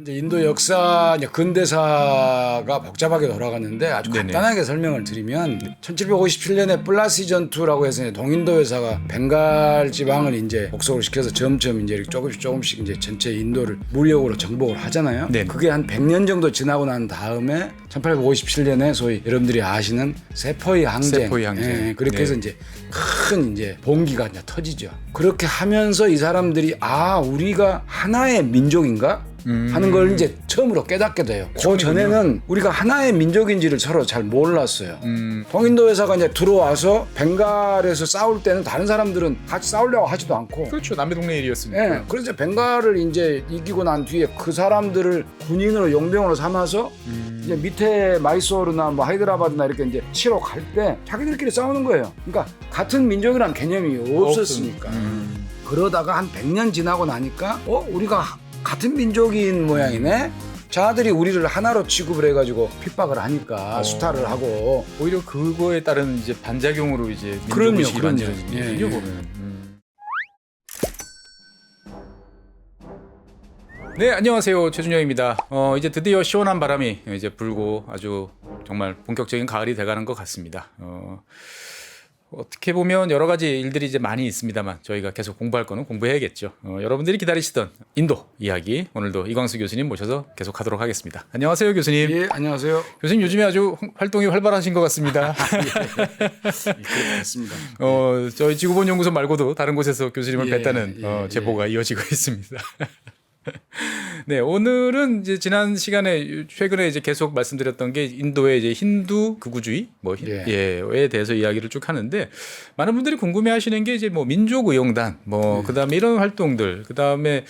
이제 인도 역사, 이제 근대사가 복잡하게 돌아가는데 아주 네네. 간단하게 설명을 드리면 1757년에 플라시 전투라고 해서 동인도 회사가 벵갈 지방을 이제 복속을 시켜서 점점 이제 조금씩 조금씩 이제 전체 인도를 무력으로 정복을 하잖아요. 네네. 그게 한 100년 정도 지나고 난 다음에 1857년에 소위 여러분들이 아시는 세포의 항쟁. 세포의 항쟁. 예, 그렇게 네. 해서 이제 큰 이제 봉기가 이제 터지죠. 그렇게 하면서 이 사람들이 아 우리가 하나의 민족인가 하는 걸 이제 처음으로 깨닫게 돼요. 그 전에는 우리가 하나의 민족인지를 서로 잘 몰랐어요. 음, 동인도 회사가 이제 들어와서 벵갈에서 싸울 때는 다른 사람들은 같이 싸우려고 하지도 않고 그렇죠. 남의 동네 일이었으니까. 예, 그래서 벵갈을 이제 이기고 난 뒤에 그 사람들을 군인으로 용병으로 삼아서 음. 이제 밑에 마이소르나 뭐 하이드라바드나 이렇게 이제 치러 갈 때 자기들끼리 싸우는 거예요. 그러니까 같은 민족이란 개념이 없었으니까. 음. 그러다가 한 100년 지나고 나니까 어 우리가 하- 같은 민족인 모양이네. 자들이 우리를 하나로 취급을 해가지고 핍박을 하니까 어. 수탈을 하고 오히려 그거에 따른 이제 반작용으로 이제 그럼요, 민족의식이 그럼요. 예. 예. 보면. 음. 네 안녕하세요 최준영입니다. 어 이제 드디어 시원한 바람이 이제 불고 아주 정말 본격적인 가을이 돼가는 것 같습니다. 어 어떻게 보면 여러 가지 일들이 이제 많이 있습니다만 저희가 계속 공부할 거는 공부해야겠죠. 어, 여러분들이 기다리시던 인도 이야기 오늘도 이광수 교수님 모셔서 계속하도록 하겠습니다. 안녕하세요 교수님. 예 안녕하세요. 교수님 요즘에 아주 활동이 활발하신 것 같습니다. 그렇습니다. 어, 저희 지구본 연구소 말고도 다른 곳에서 교수님을 예, 뵀다는 예, 어, 제보가 이어지고 있습니다. 네, 오늘은 이제 지난 시간에 최근에 이제 계속 말씀드렸던 게 인도의 이제 힌두 극우주의 뭐 히- 예. 예에 대해서 이야기를 쭉 하는데 많은 분들이 궁금해 하시는 게 이제 뭐 민족 의용단 뭐 그다음에 이런 활동들 그다음에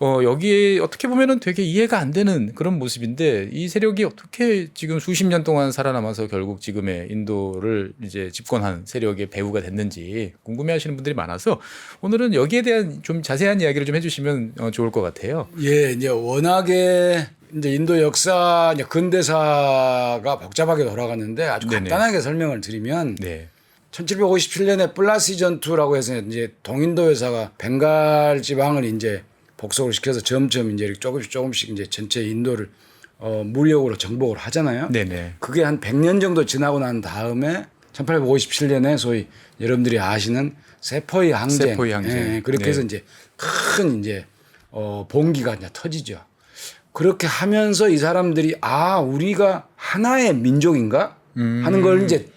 어 여기에 어떻게 보면은 되게 이해가 안 되는 그런 모습인데 이 세력이 어떻게 지금 수십 년 동안 살아남아서 결국 지금의 인도를 이제 집권한 세력의 배후가 됐는지 궁금해하시는 분들이 많아서 오늘은 여기에 대한 좀 자세한 이야기를 좀 해주시면 어, 좋을 것 같아요. 예, 이제 워낙에 이제 인도 역사, 이제 근대사가 복잡하게 돌아가는데 아주 네네. 간단하게 설명을 드리면 네. 1757년에 플라시 전투라고 해서 이제 동인도 회사가 벵갈 지방을 이제 복속을 시켜서 점점 이제 조금씩 조금씩 이제 전체 인도를 어, 무력으로 정복을 하잖아요. 네네. 그게 한 100년 정도 지나고 난 다음에 1857년에 소위 여러분들이 아시는 세포의 항쟁. 세포의 항쟁. 예, 그렇게 네. 해서 이제 큰 이제 어, 봉기가 이제 터지죠. 그렇게 하면서 이 사람들이 아 우리가 하나의 민족인가 하는 걸 이제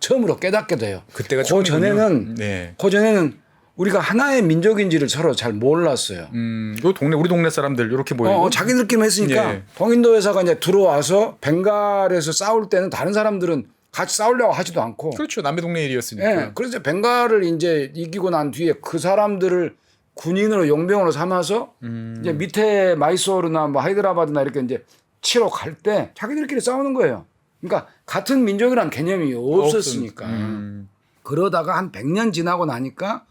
처음으로 깨닫게 돼요. 음. 그때가 그. 전에는 네. 그 전에는 우리가 하나의 민족인지를 서로 잘 몰랐어요. 음, 요 동네 우리 동네 사람들 이렇게 보이고. 어, 자기들끼리 했으니까 예. 동인도 회사가 이제 들어와서 벵갈에서 싸울 때는 다른 사람들은 같이 싸우려고 하지도 않고 그렇죠. 남의 동네 일이었으니까. 예, 그래서 벵갈을 이제 이기고 난 뒤에 그 사람들을 군인으로 용병으로 삼아서 음. 이제 밑에 마이소르나 뭐 하이드라바드나 이렇게 이제 치러 갈 때 자기들끼리 싸우는 거예요. 그러니까 같은 민족이란 개념이 없었으니까. 음. 그러다가 한 100년 지나고 나니까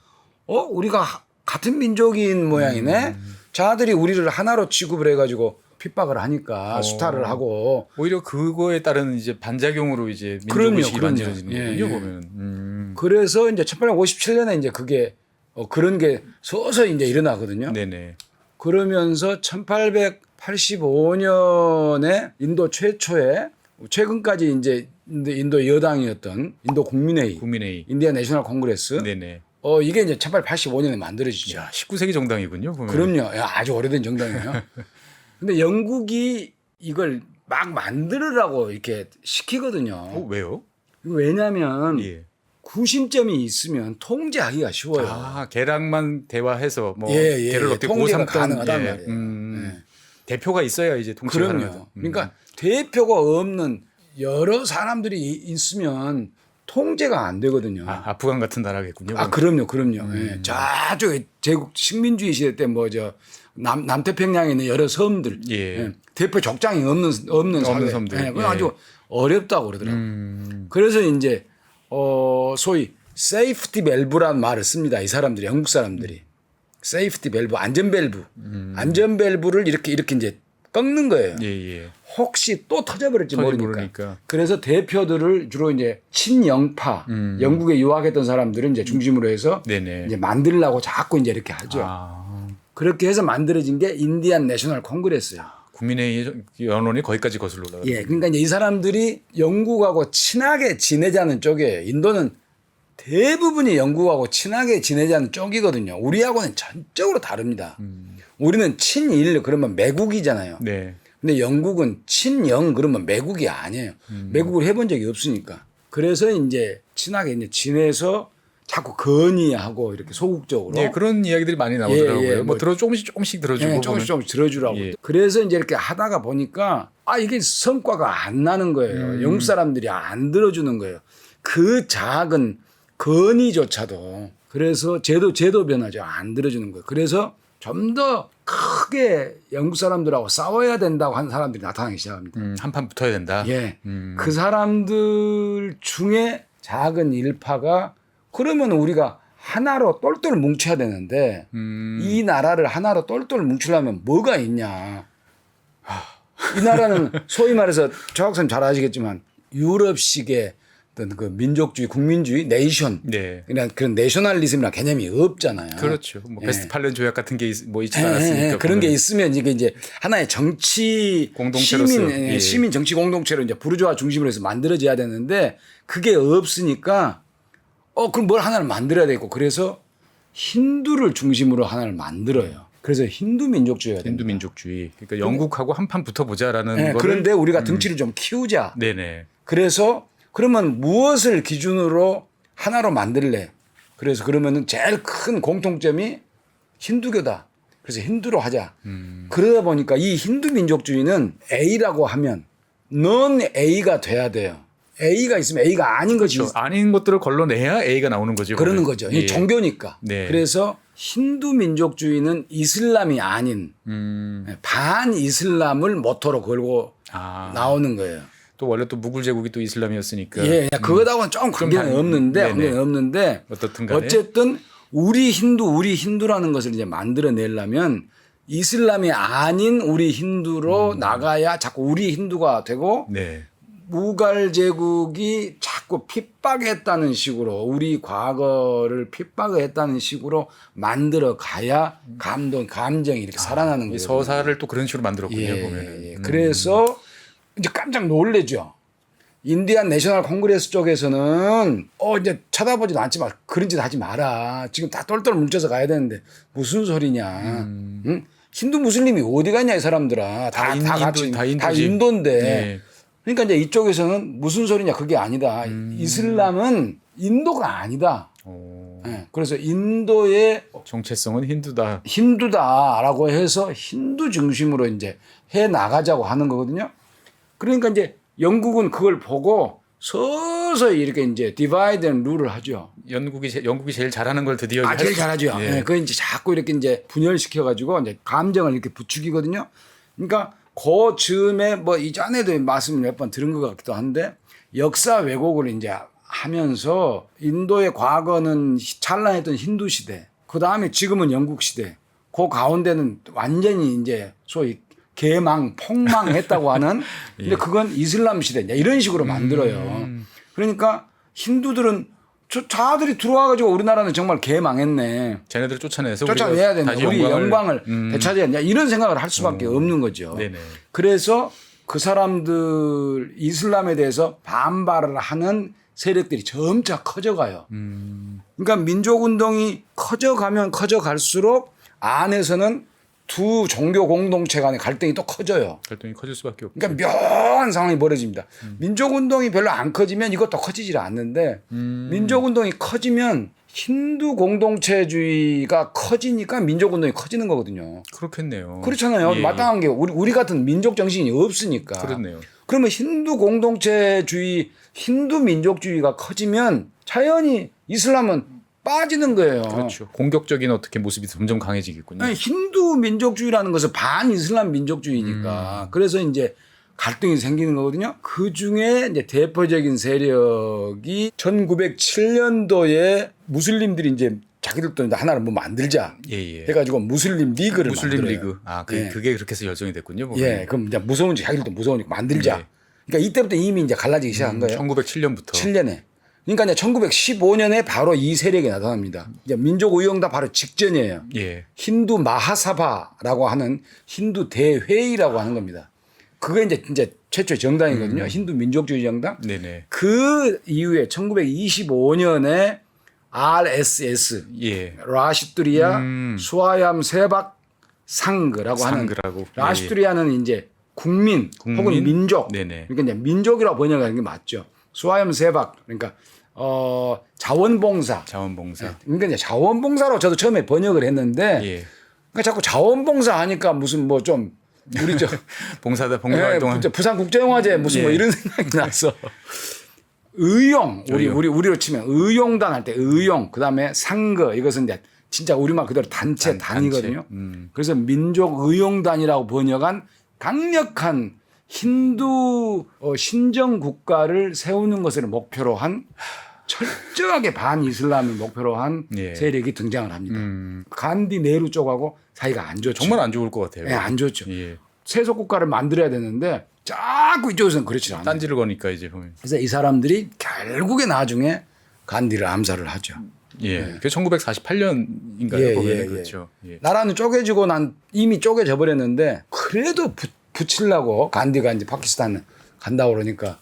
어 우리가 하- 같은 민족인 모양이네. 음. 자들이 우리를 하나로 취급을 해가지고 핍박을 하니까 어. 수탈을 하고 오히려 그거에 따른 이제 반작용으로 이제 그럼요, 민족의식이 그럼요. 만들어지는 예, 거군요. 예. 보면. 음. 그래서 이제 1857년에 이제 그게 어, 그런 게 서서히 이제 일어나거든요. 네네. 그러면서 1885년에 인도 최초의 최근까지 이제 인도- 인도 여당이었던 인도 국민회의, 국민회의. 인디아 내셔널 콩그레스, 네네. 어 이게 이제 1885년에 만들어지죠. 야, 19세기 정당이군요. 보면. 그럼요. 야, 아주 오래된 정당이에요. 근데 영국이 이걸 막 만들으라고 이렇게 시키거든요. 어, 왜요? 왜냐하면 예. 구심점이 있으면 통제하기가 쉬워요. 아, 걔랑만 대화해서 뭐 예, 예, 예. 어떻게 통제가 가능하단 예, 말이에요. 음, 대표가 있어야 이제 통치가 그럼요. 가능하죠. 음. 그러니까 대표가 없는 여러 사람들이 이- 있으면 통제가 안 되거든요. 아, 아프간 같은 나라겠군요. 아, 그럼요, 그럼요. 예. 저쪽에 제국 식민주의 시대 때 뭐 저 남, 남태평양에 있는 여러 섬들 예. 예. 대표 족장이 없는 없는. 없는 섬들. 예. 예. 아주 어렵다고 그러더라고요. 음. 그래서 이제 어 소위 세이프티 밸브라는 말을 씁니다. 이 사람들이 영국 사람들이 세이프티 밸브 안전 밸브 안전 밸브를 이렇게 이렇게 이제 꺾는 거예요. 예, 예. 혹시 또 터져버릴지 모르니까. 모르니까. 그래서 대표들을 주로 이제 친영파 음. 영국에 유학했던 사람들을 이제 중심으로 해서 네네. 이제 만들려고 자꾸 이제 이렇게 하죠. 아. 그렇게 해서 만들어진 게 인디안 내셔널 콩그레스예요. 국민의 연원이 거기까지 거슬러 올라가. 예, 그러니까 이제 이 사람들이 영국하고 친하게 지내자는 쪽이에요. 인도는 대부분이 영국하고 친하게 지내자는 쪽이거든요. 우리하고는 전적으로 다릅니다. 우리는 친일 그러면 매국이잖아요. 네. 근데 영국은 친영 그러면 매국이 아니에요. 매국을 해본 적이 없으니까. 그래서 이제 친하게 이제 지내서 자꾸 건의하고 이렇게 소극적으로 네, 그런 이야기들이 많이 나오더라고요. 예, 예, 뭐, 뭐 들어 조금씩 조금씩 들어주고 예. 조금씩 조금씩 들어주라고. 예. 그래서 이제 이렇게 하다가 보니까 아 이게 성과가 안 나는 거예요. 음. 영국 사람들이 안 들어주는 거예요. 그 작은 건의조차도 그래서 제도 제도 변화죠. 안 들어주는 거예요. 그래서 좀 더 크게 영국 사람들하고 싸워야 된다고 하는 사람들이 나타나기 시작합니다. 음, 한판 붙어야 된다. 예. 음. 그 사람들 중에 작은 일파가 그러면 우리가 하나로 똘똘 뭉쳐야 되는데 음. 이 나라를 하나로 똘똘 뭉치려면 뭐가 있냐. 이 나라는 소위 말해서 조 학생 잘 아시겠지만 유럽식의 어떤 그 민족주의, 국민주의, 네이션 네. 그냥 그런 내셔널리즘이라는 개념이 없잖아요. 그렇죠. 뭐 예. 베스트팔렌 조약 같은 게 있, 뭐 있지 예, 않았습니까? 예, 예. 그런 게. 있으면 이게 이제 하나의 정치 공동체로서, 시민 예, 예. 시민 정치 공동체로 이제 부르주아 중심으로 해서 만들어져야 되는데 그게 없으니까 어 그럼 뭘 하나를 만들어야 되고 그래서 힌두를 중심으로 하나를 만들어요. 그래서 힌두 민족주의가 됩니다. 힌두 민족주의. 그러니까 영국하고 한판 붙어보자라는 예, 거를. 그런데 우리가 등치를 좀 키우자. 네네. 그래서 그러면 무엇을 기준으로 하나로 만들래? 그래서 그러면은 제일 큰 공통점이 힌두교다. 그래서 힌두로 하자. 음. 그러다 보니까 이 힌두 민족주의는 A라고 하면 넌 A가 돼야 돼요. A가 있으면 A가 아닌 것이 그렇죠. 아닌 것들을 걸러내야 A가 나오는 거죠. 그러는 그러면. 거죠. 예. 이 종교니까. 네. 그래서 힌두 민족주의는 이슬람이 아닌 음. 반 이슬람을 모토로 걸고 아. 나오는 거예요. 또 원래 또 무굴 제국이 또 이슬람이었으니까. 예, 그거하고는 좀 관계는 다- 없는데, 네네. 관계는 없는데, 어떻든 간에. 어쨌든 우리 힌두, 우리 힌두라는 것을 이제 만들어내려면 이슬람이 아닌 우리 힌두로 음. 나가야 자꾸 우리 힌두가 되고 네. 무갈 제국이 자꾸 핍박했다는 식으로 우리 과거를 핍박했다는 식으로 만들어 가야 감동, 감정이 이렇게 살아나는 이 거예요. 서사를 또 그런 식으로 만들었군요. 예, 보면은. 예. 음. 그래서 이제 깜짝 놀래죠. 인디안 내셔널 콩그레스 쪽에서는 어 이제 쳐다보지도 않지만 그런 짓 하지 마라. 지금 다 똘똘 뭉쳐서 가야 되는데 무슨 소리냐. 응? 힌두 무슬림이 어디 갔냐 이 사람들아. 다, 음. 다 다, 인- 같이 인도- 다 다. 인도인데. 네. 그러니까 이제 이쪽에서는 무슨 소리냐 그게 아니다. 음. 이슬람은 인도가 아니다. 어, 예. 그래서 인도의 정체성은 힌두다. 힌두다라고 해서 힌두 중심으로 이제 해 나가자고 하는 거거든요. 그러니까 이제 영국은 그걸 보고 서서히 이렇게 이제 디바이드 앤 룰을 하죠. 영국이 제, 영국이 제일 잘하는 걸 드디어 아, 할 제일 수- 잘하죠. 예. 예. 그걸 이제 자꾸 이렇게 이제 분열시켜 가지고 이제 감정을 이렇게 부추기거든요. 그러니까 그 즈음에 뭐 이전에도 말씀을 몇 번 들은 것 같기도 한데 역사 왜곡을 이제 하면서 인도의 과거는 찬란했던 힌두 시대, 그 다음에 지금은 영국 시대, 그 가운데는 완전히 이제 소위 개망, 폭망했다고 하는 근데 그건 이슬람 시대 이제 이런 식으로 만들어요. 그러니까 힌두들은 저 자들이 들어와 가지고 우리나라는 정말 개망했네. 쟤네들 쫓아내서 쫓아내야 된다. 우리 영광을, 음. 되찾아야 된다. 이런 생각을 할 수밖에 없는 거죠. 네네. 그래서 그 사람들 이슬람에 대해서 반발을 하는 세력들이 점차 커져가요. 음. 그러니까 민족 운동이 커져가면 커져갈수록 안에서는 두 종교 공동체 간의 갈등이 또 커져요. 활동이 커질 수밖에 없고. 그러니까 묘한 상황이 벌어집니다. 음. 민족 운동이 별로 안 커지면 이것도 커지질 않는데 음. 민족 운동이 커지면 힌두 공동체주의가 커지니까 민족 운동이 커지는 거거든요. 그렇겠네요. 그렇잖아요. 예, 마땅한 게 우리, 우리 같은 민족 정신이 없으니까. 그렇네요. 그러면 힌두 공동체주의, 힌두 민족주의가 커지면 자연히 이슬람은 빠지는 거예요. 그렇죠. 공격적인 어떻게 모습이 점점 강해지겠군요. 아니, 힌두 민족주의라는 것은 반 이슬람 민족주의니까. 그래서 이제 갈등이 생기는 거거든요. 그 중에 이제 대표적인 세력이 1907년도에 무슬림들이 이제 자기들도 하나를 뭐 만들자 예, 예. 해가지고 무슬림 리그를 무슬림 만들어요. 리그. 아, 그, 예. 그게 그렇게 해서 열정이 됐군요. 보면. 예, 그럼 이제 무서운지 자기들도 무서우니까 만들자. 네. 그러니까 이때부터 이미 이제 갈라지기 시작한 거예요. 1907년부터. 7년에. 그러니까 이제 1915년에 바로 이 세력이 나타납니다. 이제 민족 의용당 바로 직전이에요. 예. 힌두 마하사바라고 하는 힌두 대회의라고 하는 겁니다. 그게 이제 이제 최초의 정당이거든요. 음. 힌두 민족주의 정당. 네네. 그 이후에 1925년에 RSS 예. 라시뚜리아 음. 수아얌 세박 상그라고 하는 상그라고. 예, 라시뚜리아는 이제 국민, 국민? 혹은 민족. 네네. 그러니까 이제 민족이라고 번역하는 게 맞죠. 수아얌 세박 그러니까 어 자원봉사. 자원봉사. 그러니까 이제 자원봉사로 저도 처음에 번역을 했는데 예. 그러니까 자꾸 자원봉사 하니까 무슨 뭐 좀 우리 저 봉사다 예, 봉사활동한. 부- 부산 국제영화제 무슨 뭐 예. 이런 생각이 나서 의용 우리 의용. 우리 우리로 치면 의용단 할 때 의용 그다음에 상거 이것은 이제 진짜 우리말 그대로 단체 단- 단이거든요. 단체. 음. 그래서 민족 의용단이라고 번역한 강력한 힌두 어, 신정 국가를 세우는 것을 목표로 한 철저하게 반 이슬람을 목표로 한 예. 세력이 등장을 합니다. 음. 간디 네루 쪽하고 사이가 안 좋죠. 정말 안 좋을 것 같아요. 예, 안 좋죠. 예. 세속 국가를 만들어야 되는데 자꾸 이쪽에서는 그렇지 않아요. 딴지를 거니까 이제 보면. 그래서 이 사람들이 결국에 나중에 간디를 암살을 하죠. 예. 그게 1948년인가요? 예, 보면 예, 예. 그렇죠. 예. 나라는 쪼개지고 난 이미 쪼개져 버렸는데 그래도 부, 붙이려고 간디가 이제 파키스탄 간다고 그러니까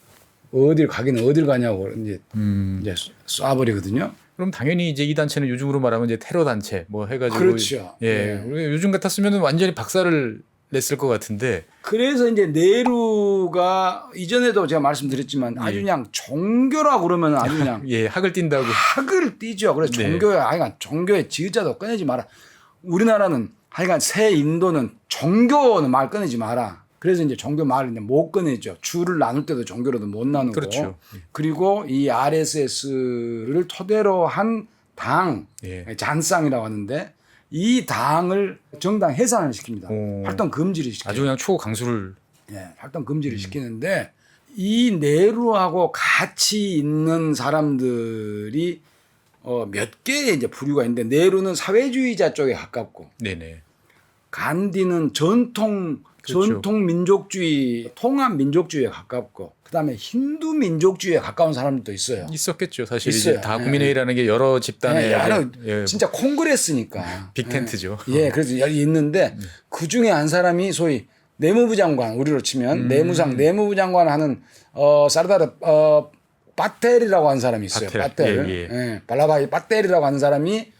어딜 가기는 어딜 가냐고 이제 음. 이제 쏴버리거든요. 그럼 당연히 이제 이 단체는 요즘으로 말하면 이제 테러 단체 뭐 해가지고 그렇죠. 예, 예. 우리가 요즘 같았으면 완전히 박살을 냈을 것 같은데 그래서 이제 네루가 이전에도 제가 말씀드렸지만 아주 그냥 종교라고 그러면 아주 그냥 예 학을 띈다고 학을 띠죠. 그래서 네. 종교에 하여간 종교의 지읒자도 꺼내지 마라. 우리나라는 하여간 새 인도는 종교는 말 꺼내지 마라. 그래서 이제 종교 말을 이제 못 꺼내죠. 주를 나눌 때도 종교로도 못 나누고. 그렇죠. 그리고 이 RSS를 토대로 한 당, 예. 잔쌍이라고 하는데 이 당을 정당 해산을 시킵니다. 오. 활동 금지를 시켜요. 아주 그냥 초강수를 예, 활동 금지를 시키는데 이 네루하고 같이 있는 사람들이 어, 몇 개의 이제 부류가 있는데 네루는 사회주의자 쪽에 가깝고 네네 간디는 전통 그렇죠. 전통 민족주의 통합 민족주의에 가깝고 그다음에 힌두 민족주의에 가까운 사람들도 있어요. 있었겠죠 사실 있어요. 다 예. 국민회의라는 게 여러 집단의 예, 여러 예, 진짜 콩그레스니까 빅텐트죠. 예, 그래서 여기 있는데 그 중에 한 사람이 소위 내무부 장관 우리로 치면 음. 내무상 내무부 장관 하는 어 사르다르 어 빠텔이라고 하는 사람이 있어요. 빠텔. 빠텔. 예, 예, 발라바이 빠텔이라고 하는 사람이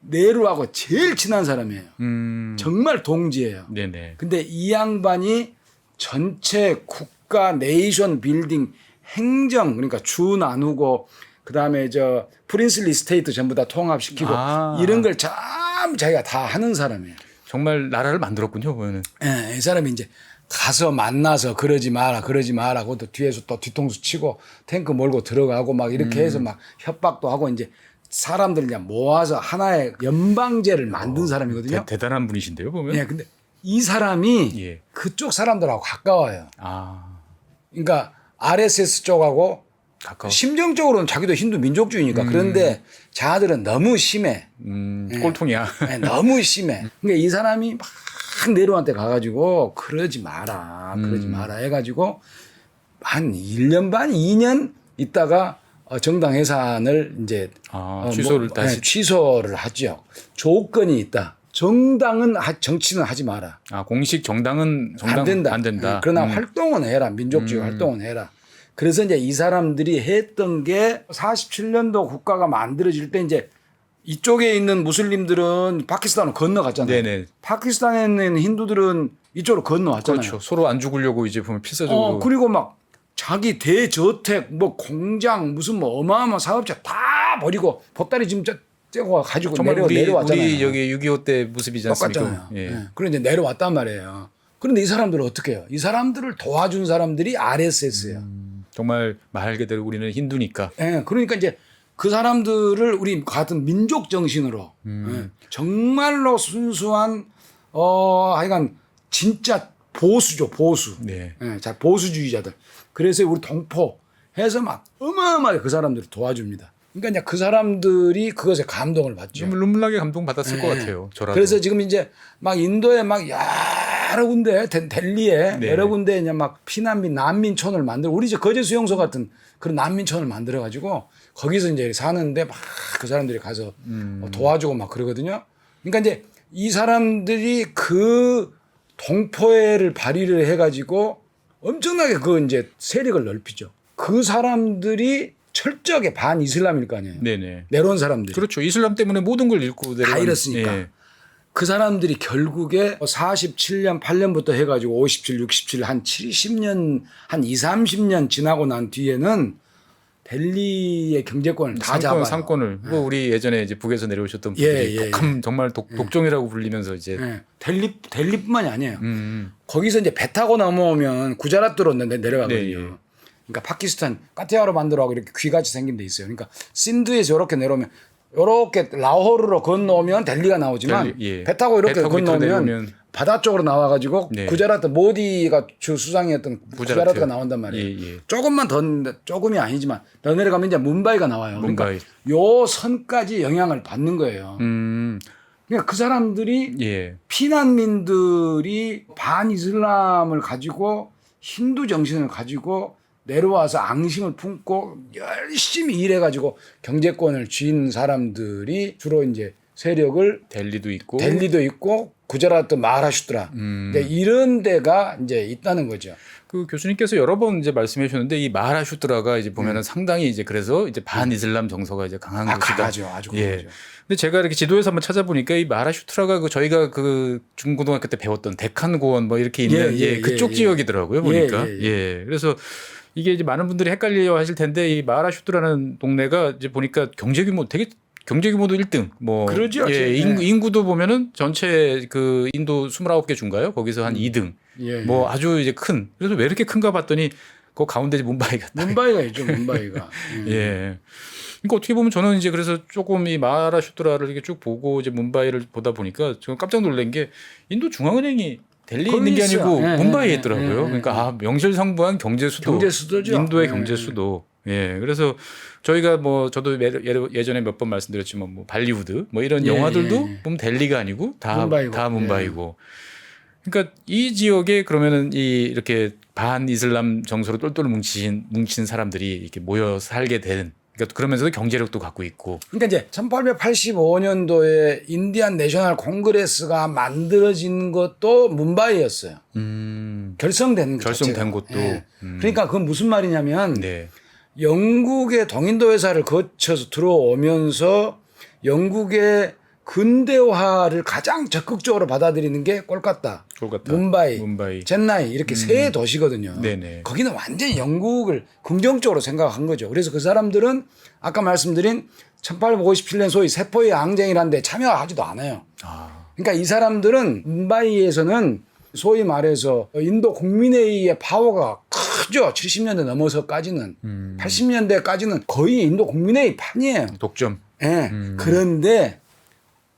네루하고 제일 친한 사람이에요. 음, 정말 동지예요. 네네 근데 이 양반이 전체 국가 네이션 빌딩 행정 그러니까 주 나누고 그다음에 저 프린슬리 스테이트 전부 다 통합시키고 아. 이런 걸 참 자기가 다 하는 사람이에요. 정말 나라를 만들었군요 보면은 예, 이 사람이 이제 가서 만나서 그러지 마라 그러지 마라 그것도 뒤에서 또 뒤통수 치고 탱크 몰고 들어가고 막 이렇게 해서 막 협박도 하고 이제 사람들 그냥 모아서 하나의 연방제를 만든 사람이거든요. 대, 단한 분이신데요 보면 예, 근데 이 사람이 예. 그쪽 사람들하고 가까워요. 아 그러니까 RSS 쪽하고 가까워 심정적으로는 자기도 힌두 민족주의니까 그런데 자들은 너무 심해. 음, 꼴통이야 네, 너무 심해. 그러니까 이 사람이 막 네로한테 가가지고 그러지 마라, 그러지 음. 마라 해가지고 한 1년 반, 2년 있다가 어, 정당 해산을 이제 아, 어, 취소를 뭐, 다시 네, 취소를 하죠. 조건이 있다. 정당은 하- 정치는 하지 마라. 아 공식 정당은 정당 안 된다. 안 된다. 네, 그러나 음. 활동은 해라. 민족주의 활동은 해라. 그래서 이제 이 사람들이 했던 게 47년도 국가가 만들어질 때 이제 이쪽에 있는 무슬림들은 파키스탄으로 건너갔잖아요. 네네 파키스탄에 있는 힌두들은 이쪽으로 건너왔잖아요. 그렇죠 서로 안 죽으려고 이제 보면 필사적으로 어, 그리고 막 자기 대저택, 뭐 공장, 무슨 뭐 어마어마한 사업자 다 버리고 보따리 지금 떼고 가지고 내려, 우리 내려왔잖아요. 우리 여기 6.25 때 모습이지 않습니까? 똑같잖아요. 예. 예. 그런데 내려왔단 말이에요. 그런데 이 사람들은 어떻게 해요? 이 사람들을 도와준 사람들이 RSS예요. 정말 말 그대로 우리는 힌두니까 예. 그러니까 이제 그 사람들을 우리 같은 민족 정신으로 음. 예. 정말로 순수한 어 하여간 진짜 보수죠 보수. 네. 예, 자 보수주의자들. 그래서 우리 동포 해서 막 어마어마하게 그 사람들을 도와줍니다. 그러니까 이제 그 사람들이 그것에 감동을 받죠. 좀 눈물나게 감동 받았을 것 예. 같아요. 저라도. 그래서 지금 이제 막 인도에 막 여러 군데 델- 델리에 네. 여러 군데 이제 막 피난민 난민촌을 만들고 우리 저 거제 수용소 같은 그런 난민촌을 만들어 가지고 거기서 이제 사는데 막 그 사람들이 가서 음. 뭐 도와주고 막 그러거든요. 그러니까 이제 이 사람들이 그 동포애를 발휘를 해가지고 엄청나게 그 이제 세력을 넓히죠. 그 사람들이 철저하게 반 이슬람일 거 아니에요. 네네. 내려온 사람들이. 그렇죠. 이슬람 때문에 모든 걸 잃고 다 내려간- 잃었으니까. 예. 그 사람들이 결국에 47년, 8년부터 해가지고 57, 67, 한 70년, 한 2, 30년 지나고 난 뒤에는 델리의 경제권을 다 상권, 잡아요. 상권을 뭐 우리 예전에 이제 북에서 내려오셨던 예, 분들이 예, 독함 정말 독, 독종이라고 불리면서 이제 예. 델리, 델리뿐만이 아니에요. 음, 거기서 이제 배 타고 넘어오면 구자라트로 내- 내려가거든요. 네, 예. 그러니까 파키스탄 까티아로 만들어하고 이렇게 귀같이 생긴 데 있어요. 그러니까 신드에서 이렇게 내려오면 이렇게 라호르로 건너오면 델리가 나오지만 델리, 예. 배 타고 이렇게 배 타고 밑으로 건너오면 내려오면 바다 쪽으로 나와가지고 네. 구자라트 모디가 주 수상이었던 구자라트. 구자라트가 나온단 말이에요. 예, 예. 조금만 더 조금이 아니지만 더 내려가면 이제 문바이가 나와요. 그러니까 문바이. 요 선까지 영향을 받는 거예요. 음, 그러니까 그 사람들이 예. 피난민들이 반 이슬람을 가지고 힌두 정신을 가지고 내려와서 앙심을 품고 열심히 일해가지고 경제권을 쥐는 사람들이 주로 이제 세력을 델리도 있고 델리도 있고 구자라트 마하라슈트라 음. 이런 데가 이제 있다는 거죠. 그 교수님께서 여러 번 이제 말씀해 주셨는데 이 마하라슈트라가 이제 보면은 상당히 이제 그래서 이제 반 이슬람 정서가 이제 강한 음. 아, 곳이다. 강하죠. 아주 예. 강하죠. 근데 제가 이렇게 지도에서 한번 찾아보니까 이 마하라슈트라가 그 저희가 그 중고등학교 때 배웠던 데칸 고원 뭐 이렇게 있는 예, 예, 예, 그쪽 예, 지역이더라고요 예, 보니까 예, 예, 예. 그래서 이게 이제 많은 분들이 헷갈려 하실 텐데 이 마하라슈트라는 동네가 이제 보니까 경제 규모 되게 경제 규모도 1등 뭐 그러죠. 예, 예. 인구, 인구도 보면은 전체 그 인도 29개 중가요 거기서 음. 한 2등 예. 뭐 아주 이제 큰 그래서 왜 이렇게 큰가 봤더니 그 가운데 문바이가 딱 문바이가 있죠. 문바이가. 예. 예. 그러니까 어떻게 보면 저는 이제 그래서 조금 이 마하라슈트라를 이렇게 쭉 보고 이제 문바이를 보다 보니까 지금 깜짝 놀란 게 인도 중앙은행이 델리에 있는 게 있어요. 아니고 예, 문바이에 예, 있더라고요. 예, 예, 그러니까 아, 명실상부한 경제 수도. 경제 수도죠. 인도의 예, 경제 예. 수도. 예. 그래서 저희가 뭐 저도 예- 예- 예전에 몇 번 말씀드렸지만 뭐 발리우드 뭐 이런 예, 영화들도 예, 예. 보면 델리가 아니고 다 문바이고. 다 문바이고. 그러니까 이 지역에 그러면은 이 이렇게 반 이슬람 정서로 똘똘 뭉친 뭉친 사람들이 이렇게 모여 살게 된 그러니까 그러면서도 경제력도 갖고 있고 그러니까 이제 1885년도에 인디안 내셔널 콩그레스가 만들어진 것도 문바이였어요. 음. 결성된 것 결성된. 곳도. 예. 음. 그러니까 그건 무슨 말이냐면 네. 영국의 동인도 회사를 거쳐서 들어오면서 영국의 근대화를 가장 적극적으로 받아들이는 게 꼴까타, 콜카타, 문바이, 문바이. 젠나이 이렇게 세 도시거든요. 네네. 거기는 완전히 영국을 긍정적으로 생각한 거죠. 그래서 그 사람들은 아까 말씀드린 1857년 소위 세포의 항쟁이라는 데 참여하지도 않아요. 아. 그러니까 이 사람들은 문바이에서는 소위 말해서 인도 국민회의의 파워가 크죠. 70년대 넘어서까지는 음. 80년대까지는 거의 인도 국민회의 판이에요. 독점. 예. 음. 그런데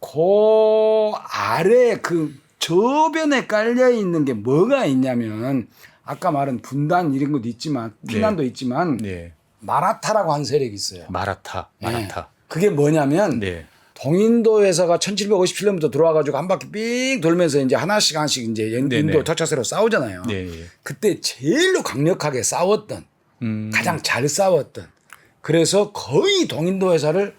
그 아래 그 저변에 깔려 있는 게 뭐가 있냐면 아까 말한 분단 이런 것도 있지만 피난도 있지만 네. 마라타라고 한 세력이 있어요. 마라타. 마라타. 예. 그게 뭐냐면 네. 동인도 회사가 1757년부터 들어와 가지고 한 바퀴 삥 돌면서 이제 하나씩 하나씩 이제 인- 네네. 인도 터차세로 싸우잖아요. 네. 네. 그때 제일로 강력하게 싸웠던 음. 가장 잘 싸웠던 그래서 거의 동인도 회사를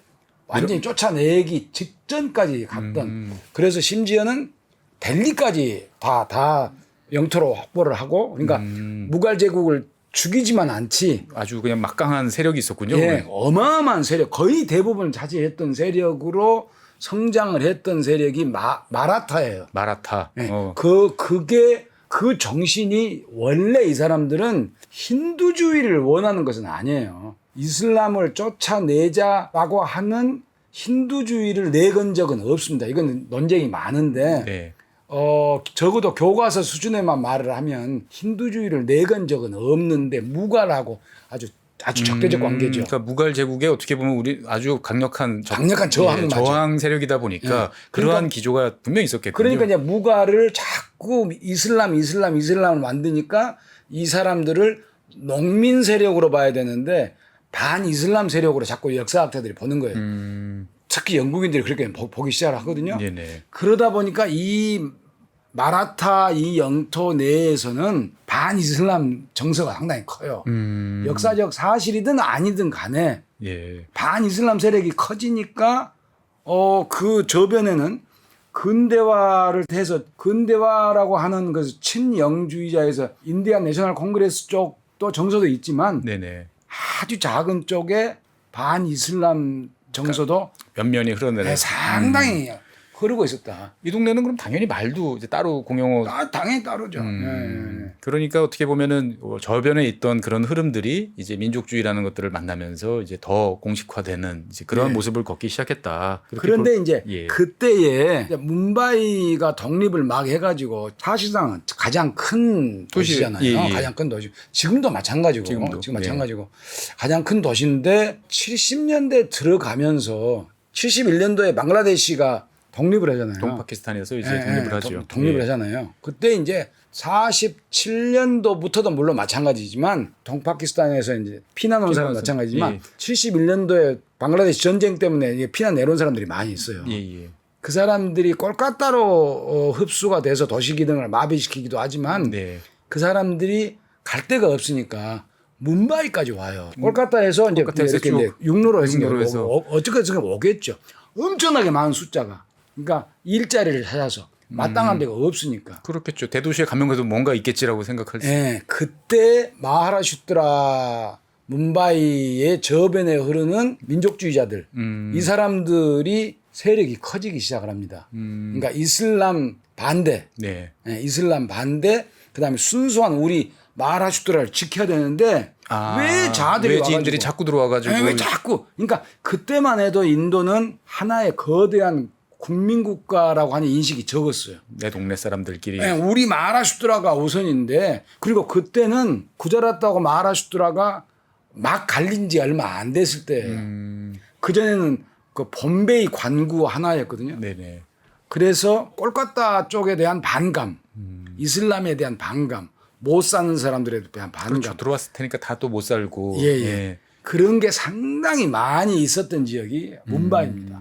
완전히 쫓아내기 직전까지 갔던 음. 그래서 심지어는 델리까지 다 다 영토로 확보를 하고 그러니까 음. 무갈 제국을 죽이지만 않지 아주 그냥 막강한 세력이 있었군요. 예. 어마어마한 세력 거의 대부분을 차지했던 세력으로 성장을 했던 세력이 마, 마라타예요. 마라타. 예. 어. 그 그게 그 정신이 원래 이 사람들은 힌두주의를 원하는 것은 아니에요. 이슬람을 쫓아내자라고 하는 힌두주의를 내건 적은 없습니다. 이건 논쟁이 많은데 네. 어 적어도 교과서 수준에만 말을 하면 힌두주의를 내건 적은 없는데 무갈하고 아주 아주 적대적 음, 관계죠. 그러니까 무갈 제국에 어떻게 보면 우리 아주 강력한 적- 강력한 저항 예. 저항 세력이다 보니까 예. 그러한 그러니까- 기조가 분명히 있었겠군요. 그러니까 이제 무가를 자꾸 이슬람 이슬람 이슬람을 만드니까 이 사람들을 농민 세력으로 봐야 되는데 반 이슬람 세력으로 자꾸 역사학자들이 보는 거예요. 음. 특히 영국인들이 그렇게 보- 보기 시작을 하거든요. 네네. 그러다 보니까 이 마라타 이 영토 내에서는 반이슬람 정서가 상당히 커요. 음. 역사적 사실이든 아니든 간에 예. 반이슬람 세력이 커지니까 어 그 저변에는 근대화를 해서 근대화라고 하는 그 친영주의자에서 인디안 내셔널 콩그레스 쪽도 정서도 있지만 네네. 아주 작은 쪽에 반이슬람 정서도 몇 면이 흐르는. 네, 상당히 흐르고 있었다. 이 동네는 그럼 당연히 말도 이제 따로 공용어. 아, 당연히 따르죠. 음. 네. 그러니까 어떻게 보면은 어, 저변에 있던 그런 흐름들이 이제 민족주의라는 것들을 만나면서 이제 더 공식화되는 이제 그런 네. 모습을 걷기 시작했다. 그런데 볼- 이제 예. 그때에 이제 문바이가 독립을 막 해가지고 사실상 가장 큰 도시, 도시잖아요. 예, 예. 가장 큰 도시. 지금도 마찬가지고 지금도, 지금 네. 마찬가지고 가장 큰 도시인데 70년대 들어가면서 71년도에 방글라데시가 독립을 하잖아요. 동파키스탄에서 이제 예, 독립을 예, 하죠. 독- 독립을 예. 하잖아요. 그때 이제 47년도부터도 물론 마찬가지지만 동파키스탄에서 이제 피난 온 사람 마찬가지지만 예. 71년도에 방글라데시 전쟁 때문에 피난 내려온 사람들이 많이 있어요. 예, 예. 그 사람들이 꼴까따로 어, 흡수가 돼서 도시 기능을 마비시키기도 하지만 네. 그 사람들이 갈 데가 없으니까 문바이까지 와요. 꼴까따에서 이제 이렇게 쭉 이제 육로로 해서. 어, 어떻게든 오겠죠. 엄청나게 많은 숫자가. 그러니까 일자리를 찾아서 마땅한 데가 없으니까. 그렇겠죠. 대도시에 가면 그래도 뭔가 있겠지라고 생각할 수. 예, 그때 마하라슈트라 문바이의 저변에 흐르는 민족주의자들 음. 이 사람들이 세력이 커지기 시작을 합니다. 음. 그러니까 이슬람 반대, 네. 예, 이슬람 반대, 그다음에 순수한 우리 마하라슈트라를 지켜야 되는데 아, 왜 자들이 외지인들이 와가지고 자꾸 들어와가지고 예, 왜 자꾸 그러니까 그때만 해도 인도는 하나의 거대한 국민국가라고 하는 인식이 적었어요. 내 동네 사람들끼리 예, 우리 마하라슈트라가 우선인데 그리고 그때는 구자라트하고 마하라슈트라가 막 갈린 지 얼마 안 됐을 때 음, 그전에는 그 bombe이 관구 하나였거든요. 네네. 그래서 꼴까따 쪽에 대한 반감, 음. 이슬람에 대한 반감, 못 사는 사람들에 대한 반감 그렇죠. 들어왔을 테니까 다 또 못 살고. 예, 예. 그런 게 상당히 많이 있었던 지역이 문바입니다. 음.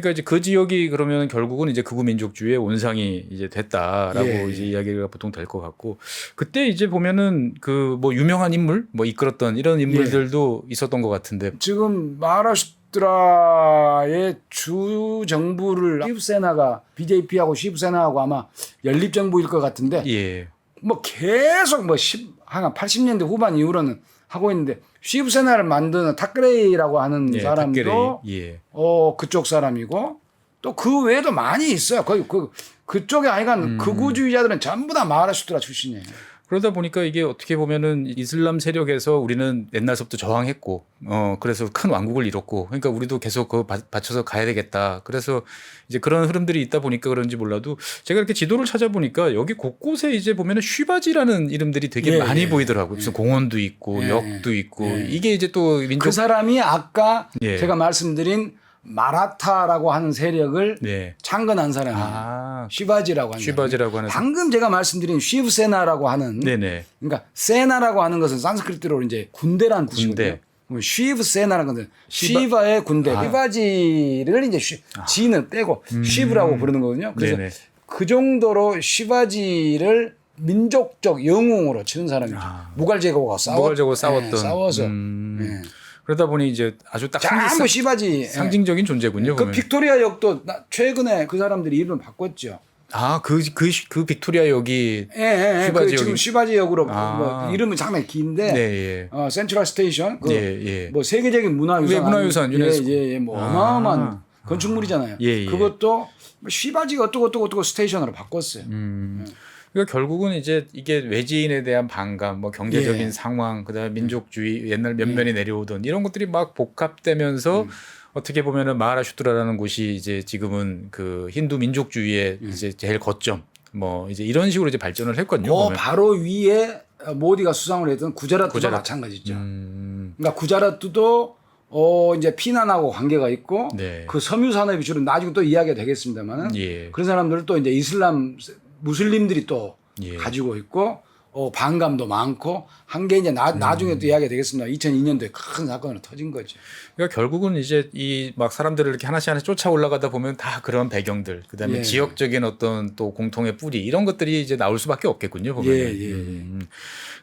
그러니까 이제 그 지역이 그러면 결국은 이제 극우 민족주의의 온상이 이제 됐다라고 예. 이제 이야기가 보통 될 것 같고 그때 이제 보면은 그 뭐 유명한 인물 뭐 이끌었던 이런 인물들도 예. 있었던 것 같은데 지금 마하라슈트라의 주 정부를 시브세나가 BJP하고 시브세나하고 아마 연립 정부일 것 같은데 예. 뭐 계속 뭐 10, 한 80년대 후반 이후로는 하고 있는데 시브세나를 만드는 탁그레이라고 하는 예, 사람도 탁게레이. 예. 어 그쪽 사람이고 또 그 외에도 많이 있어요. 거기 그 그쪽에 하여간 음. 극우주의자들은 전부 다 마하라슈트라 출신이에요. 그러다 보니까 이게 어떻게 보면은 이슬람 세력에서 우리는 옛날서부터 저항했고, 어, 그래서 큰 왕국을 이뤘고, 그러니까 우리도 계속 그 받쳐서 가야 되겠다. 그래서 이제 그런 흐름들이 있다 보니까 그런지 몰라도 제가 이렇게 지도를 찾아보니까 여기 곳곳에 이제 보면은 쉬바지라는 이름들이 되게 예, 많이 예. 보이더라고요. 무슨 공원도 있고, 예, 역도 있고, 예. 이게 이제 또 민족. 그 사람이 아까 예. 제가 말씀드린 마라타라고 하는 세력을 네. 창건한 사람이에요. 아, 쉬바지라고 하는 쉬바지라고 하는. 방금 제가 말씀드린 쉬브세나라고 하는 네네. 그러니까 세나라고 하는 것은 산스크리트로 이제 군대라는. 군대. 그럼 쉬브세나라는 건데 쉬바- 쉬바의 군대, 아. 쉬바지를 이제 쉬, 지는 떼고 쉬브라고 부르는 거거든요. 그래서 음. 네네. 그 정도로 쉬바지를 민족적 영웅으로 치는 사람이죠. 아. 무갈 제국하고 싸웠, 무갈제고 싸웠던. 예, 싸워서 음. 예. 그러다 보니 이제 아주 딱 상징, 전부 쉬바지. 예. 상징적인 존재군요. 그 그러면. 빅토리아 역도 나- 최근에 그 사람들이 이름 바꿨죠. 아, 그, 그, 그 빅토리아 역이. 예, 예, 예. 그 지금 역이- 쉬바지 역으로 아. 뭐 이름은 상당히 긴데 네, 예. 어, 센트럴 스테이션 그 예, 예. 뭐 세계적인 문화유산 네, 문화유산, 아니- 유네스코. 예, 예, 예, 뭐 아. 어마어마한 건축물이잖아요. 예, 예. 그것도 뭐 쉬바지가 어떻고 어떻고 어떻고 스테이션으로 바꿨어요. 음. 그러니까 결국은 이제 이게 외지인에 대한 반감, 뭐 경제적인 예. 상황, 그다음에 민족주의, 옛날 면면이 내려오던 이런 것들이 막 복합되면서 음. 어떻게 보면은 마하라슈트라라는 곳이 이제 지금은 그 힌두 민족주의의 음. 이제 제일 거점, 뭐 이제 이런 식으로 이제 발전을 했거든요. 그 보면. 바로 위에 모디가 수상을 했던 구자라트도 구자라트. 마찬가지죠. 음. 그러니까 구자라트도 어 이제 피난하고 관계가 있고 네. 그 섬유 산업이 주로 나중에 또 이야기가 되겠습니다만은 예. 그런 사람들은 또 이제 이슬람 무슬림들이 또 예. 가지고 있고 어, 반감도 많고 한 게 이제 나, 나중에 또 이야기가 되겠습니다. 2002년도에 큰 사건으로 터진 거죠. 그러니까 결국은 이제 이 막 사람들을 이렇게 하나씩 하나씩 쫓아 올라가다 보면 다 그런 배경들, 그다음에 예. 지역적인 어떤 또 공통의 뿌리 이런 것들이 이제 나올 수밖에 없겠군요. 보면. 예, 예, 예.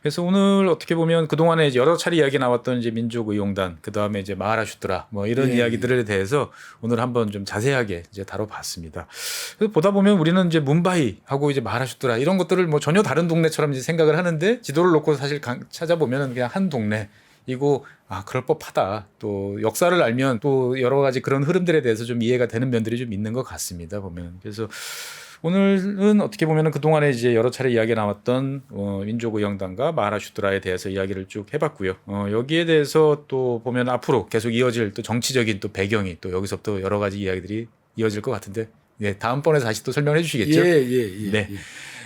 그래서 오늘 어떻게 보면 그 동안에 이제 여러 차례 이야기 나왔던 이제 민족의용단, 그 다음에 이제 마하라슈트라 뭐 이런 예, 이야기들에 대해서 오늘 한번 좀 자세하게 이제 다뤄봤습니다. 그래서 보다 보면 우리는 이제 문바이 하고 이제 마하라슈트라 이런 것들을 뭐 전혀 다른 동네처럼 이제 생각 을 하는데 지도를 놓고 사실 강- 찾아보면은 그냥 한 동네. 이고 아 그럴 법하다 또 역사를 알면 또 여러 가지 그런 흐름들에 대해서 좀 이해가 되는 면들이 좀 있는 것 같습니다 보면 그래서 오늘은 어떻게 보면은 그 동안에 이제 여러 차례 이야기 나왔던 어, 민족의영단과 마하라슈트라에 대해서 이야기를 쭉 해봤고요. 어, 여기에 대해서 또 보면 앞으로 계속 이어질 또 정치적인 또 배경이 또 여기서부터 여러 가지 이야기들이 이어질 것 같은데, 네 다음번에 다시 또 설명해 주시겠죠? 예, 예, 예. 네. 예.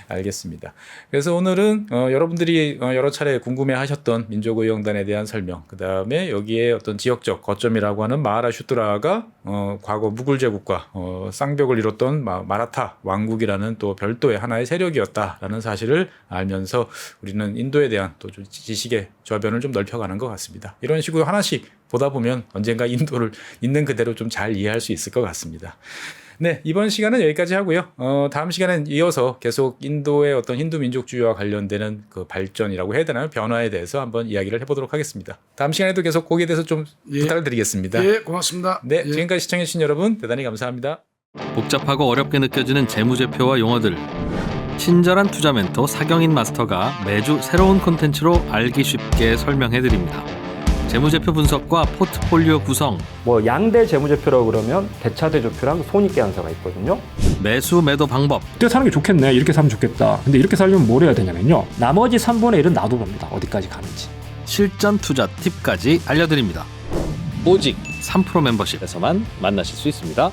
알겠습니다. 그래서 오늘은 어, 여러분들이 어, 여러 차례 궁금해하셨던 민족의용단에 대한 설명, 그 다음에 여기에 어떤 지역적 거점이라고 하는 마하라슈트라가 어, 과거 무굴 제국과 어, 쌍벽을 이뤘던 마, 마라타 왕국이라는 또 별도의 하나의 세력이었다라는 사실을 알면서 우리는 인도에 대한 또좀 지식의 저변을 좀 넓혀가는 것 같습니다. 이런 식으로 하나씩 보다 보면 언젠가 인도를 있는 그대로 좀 잘 이해할 수 있을 것 같습니다. 네, 이번 시간은 여기까지 하고요. 어, 다음 시간엔 이어서 계속 인도의 어떤 힌두 민족주의와 관련되는 그 발전이라고 해야 되나요? 변화에 대해서 한번 이야기를 해보도록 하겠습니다. 다음 시간에도 계속 거기에 대해서 좀 예. 부탁을 드리겠습니다. 예, 고맙습니다. 네, 예. 지금까지 시청해주신 여러분 대단히 감사합니다. 복잡하고 어렵게 느껴지는 재무제표와 용어들 친절한 투자 멘토 사경인 마스터가 매주 새로운 콘텐츠로 알기 쉽게 설명해 드립니다. 재무제표 분석과 포트폴리오 구성, 뭐 양대 재무제표라고 그러면 대차대조표랑 손익계산서가 있거든요. 매수 매도 방법, 이렇게 사는 게 좋겠네. 이렇게 살면 좋겠다. 근데 이렇게 살려면 뭘 해야 되냐면요. 나머지 3분의 1은 놔둬봅니다. 어디까지 가는지. 실전 투자 팁까지 알려드립니다. 오직 3프로 멤버십에서만 만나실 수 있습니다.